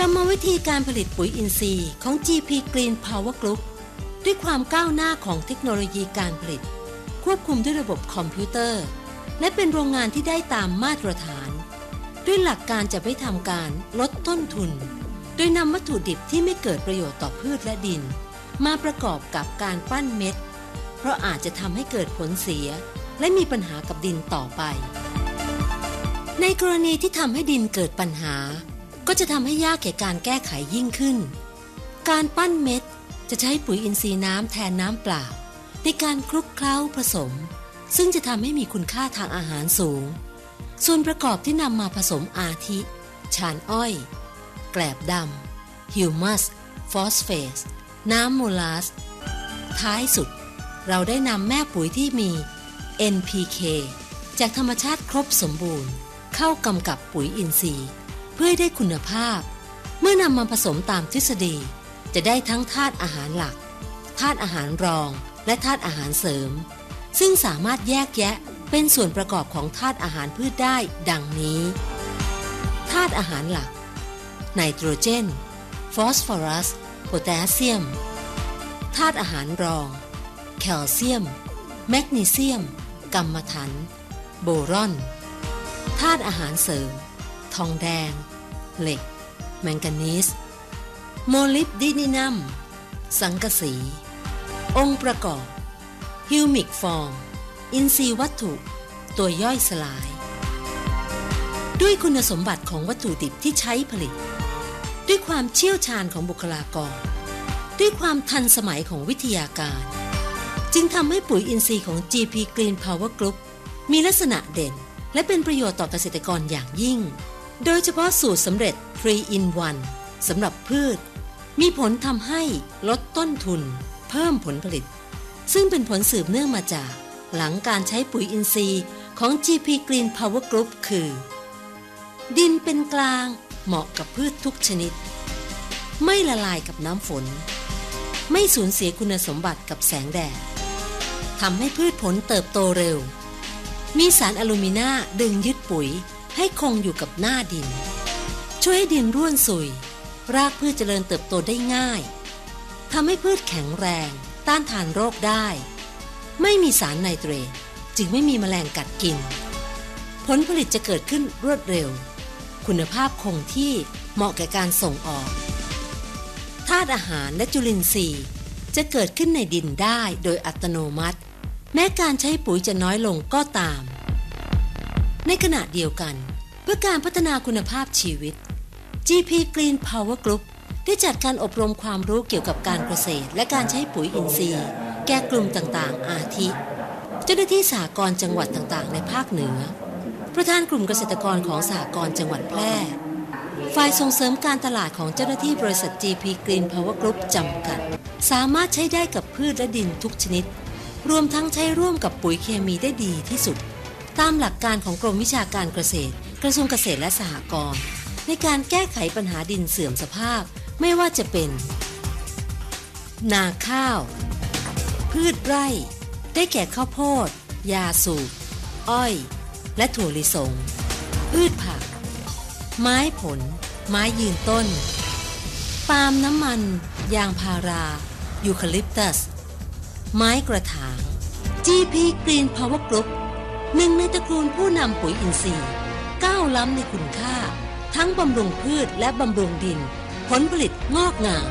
กรมวิธีการผลิตปุ๋ยอินทรีย์ของ GP Green Power Group ด้วยความก้าวหน้าของเทคโนโลยีการผลิต ควบคุมด้วยระบบคอมพิวเตอร์ และเป็นโรงงานที่ได้ตามมาตรฐาน ด้วยหลักการจะไม่ทำการลดต้นทุน โดยนำวัตถุดิบที่ไม่เกิดประโยชน์ต่อพืชและดิน มาประกอบกับการปั้นเม็ด เพราะอาจจะทำให้เกิดผลเสีย และมีปัญหากับดินต่อไป ในกรณีที่ทำให้ดินเกิดปัญหา ก็จะทำให้ยากแก่การแก้ไขยิ่งขึ้น การปั้นเม็ดจะใช้ปุ๋ยอินทรีย์น้ำแทนน้ำเปล่า ในการคลุกเคล้าผสม ซึ่งจะทำให้มีคุณค่าทางอาหารสูง ส่วนประกอบที่นำมาผสมอาทิ ชานอ้อย แกลบดำฮิวมัส ฟอสเฟส น้ำโมลาส ท้ายสุด เราได้นำแม่ปุ๋ยที่มี NPK จากธรรมชาติครบสมบูรณ์ เข้ากำกับปุ๋ยอินทรีย์ พื่อให้ได้คุณภาพ เมื่อนำมาผสมตามทฤษฎี จะได้ทั้งธาตุอาหารหลักธาตุอาหารรองและธาตุอาหารเสริม ซึ่งสามารถแยกแยะเป็นส่วนประกอบของธาตุอาหารพืชได้ดังนี้ธาตุอาหารหลัก ไนโตรเจน ฟอสฟอรัส โพแทสเซียม ธาตุอาหารรอง แคลเซียม แมกนีเซียม กัมมันถัน โบรอน ธาตุอาหารเสริม ทองแดง เหล็ก แมงกานีสโมลิบดินินัม สังกะสี องค์ประกอบ ฮิวมิกฟอร์มอินทรีย์วัตถุ ตัวย่อยสลาย ด้วยคุณสมบัติของวัตถุดิบที่ใช้ผลิต ด้วยความเชี่ยวชาญของบุคลากร ด้วยความทันสมัยของวิทยาการ จึงทำให้ปุ๋ยอินทรีย์ของ GP Green Power Group มีลักษณะเด่น และเป็นประโยชน์ต่อเกษตรกรอย่างยิ่ง โดยเฉพาะสูตรสำเร็จ 3 in 1สำหรับพืช มีผลทำให้ลดต้นทุน เพิ่มผลผลิต ซึ่งเป็นผลสืบเนื่องมาจาก หลังการใช้ปุ๋ยอินทรีย์ของ GP Green Power Group คือ ดินเป็นกลางเหมาะกับพืชทุกชนิด ไม่ละลายกับน้ำฝน ไม่สูญเสียคุณสมบัติกับแสงแดดทำให้พืชผลเติบโตเร็ว มีสารอลูมิน่าดึงยึดปุ๋ย ให้คงอยู่กับหน้าดิน ช่วยให้ดินร่วนสุย รากพืชเจริญเติบโตได้ง่ายทำให้พืชแข็งแรง ต้านทานโรคได้ ไม่มีสารไนเตรตจึงไม่มีแมลงกัดกิน ผลผลิตจะเกิดขึ้นรวดเร็ว คุณภาพคงที่เหมาะแก่การส่งออกธาตุอาหารและจุลินทรีย์ จะเกิดขึ้นในดินได้โดยอัตโนมัติ แม้การใช้ปุ๋ยจะน้อยลงก็ตาม ในขณะเดียวกัน พื่อการพัฒนาคุณภาพชีวิต GP Green Power Group ได้จัดการอบรมความรู้เกี่ยวกับการเกษตร และการใช้ปุ๋ยอินทรีย์ แก่กลุ่มต่างๆ อาทิ เจ้าหน้าที่สหกรจังหวัดต่างๆ ในภาคเหนือ ประธานกลุ่มเกษตรกรของสหกรจังหวัดแพร่ ฝ่ายส่งเสริมการตลาดของเจ้าหน้าที่บริษัท GP Green Power Group จำกัด สามารถใช้ได้กับพืชและดินทุกชนิด รวมทั้งใช้ร่วมกับปุ๋ยเคมีได้ดีที่สุด ตามหลักการของกรมวิชาการเกษตร กระทรวงเกษตรและสหกรณ์ในการแก้ไขปัญหาดินเสื่อมสภาพไม่ว่าจะเป็น นาข้าว พืชไร่ ได้แก่ข้าวโพด ยาสูบ อ้อย และถั่วลิสง พืชผัก ไม้ผล ไม้ยืนต้น ปาล์มน้ำมัน ยางพารา ยูคาลิปตัส ไม้กระถาง GP Green Power Group หนึ่งในตระกูลผู้นำปุ๋ยอินทรีย์ ก้าวล้ำในคุณค่า ทั้งบำรุงพืชและบำรุงดิน ผลผลิตงอกงาม